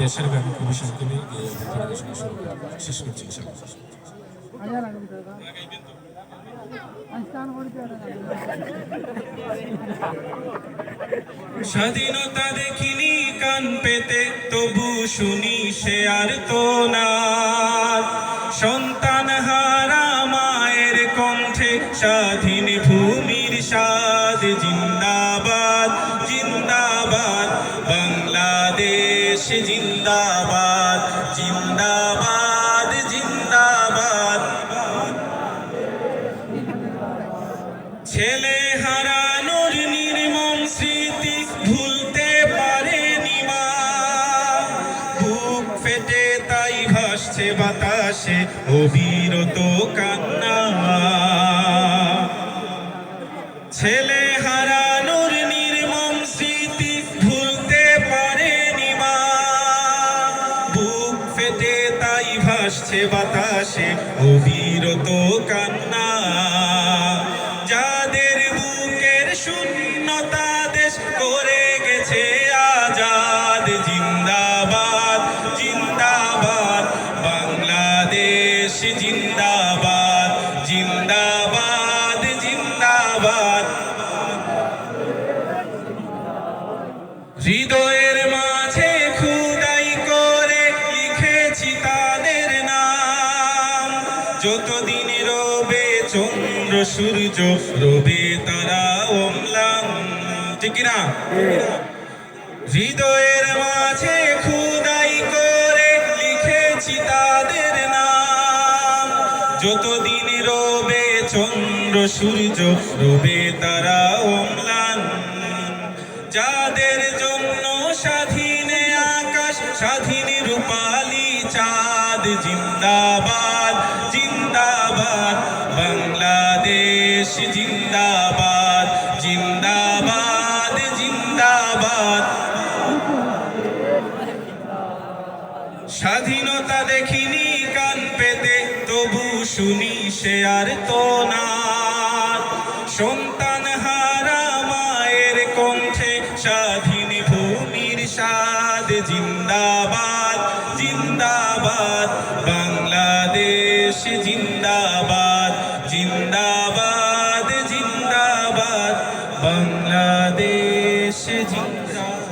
দেশের। শেষ করছি স্বাধীনতা দেখিনি কান পেতে, তবু শুনি সে আর তো না সন্তান হারা মায়ের কণ্ঠে স্বাধীন ভূমির স্বাদ, জিন্দাবাদ। বাংলাদেশ জিন্দাবাদ জিন্দাবাদ জিন্দাবাদ। ছেলে হারানোর নির্মম স্মৃতি ভুলতে পারেনি মা। বুক ফেটে তাই ভাসছে বাতাসে, অবিরত কান্না ছেলে হারানোর ফেটে তাই ভাসছে বাতাসে, অবিরত কান্না। যাদের বুকের শূন্যতা দেশ করে গেছে আজাদ, জিন্দাবাদ জিন্দাবাদ। বাংলাদেশ জিন্দাবাদ জিন্দাবাদ জিন্দাবাদ। হৃদয়ের মাঝে যতদিন রবে, চন্দ্র, সূর্য রবে, তারা অম্লান। ঠিক না হৃদয়ের মাঝে খুদাই করে লিখেছি তাদের নাম। যতদিন রবে, চন্দ্র, সূর্য রবে, তারা অম্লান। যাদের জন্য স্বাধীনে আকাশ, স্বাধীন রূপালী চাঁদ, জিন্দাবাদ। জিন্দাবাদ জিন্দাবাদ জিন্দাবাদ। স্বাধীনতা দেখিনি কান পেতে, তবু শুনি সে আর তো না। সন্তান হারা মায়ের কণ্ঠে, স্বাধীন ভূমির স্বাদ, জিন্দাবাদ জিন্দাবাদ। বাংলাদেশ, জিন্দাবাদ জিন্দাবাদ। Tchau.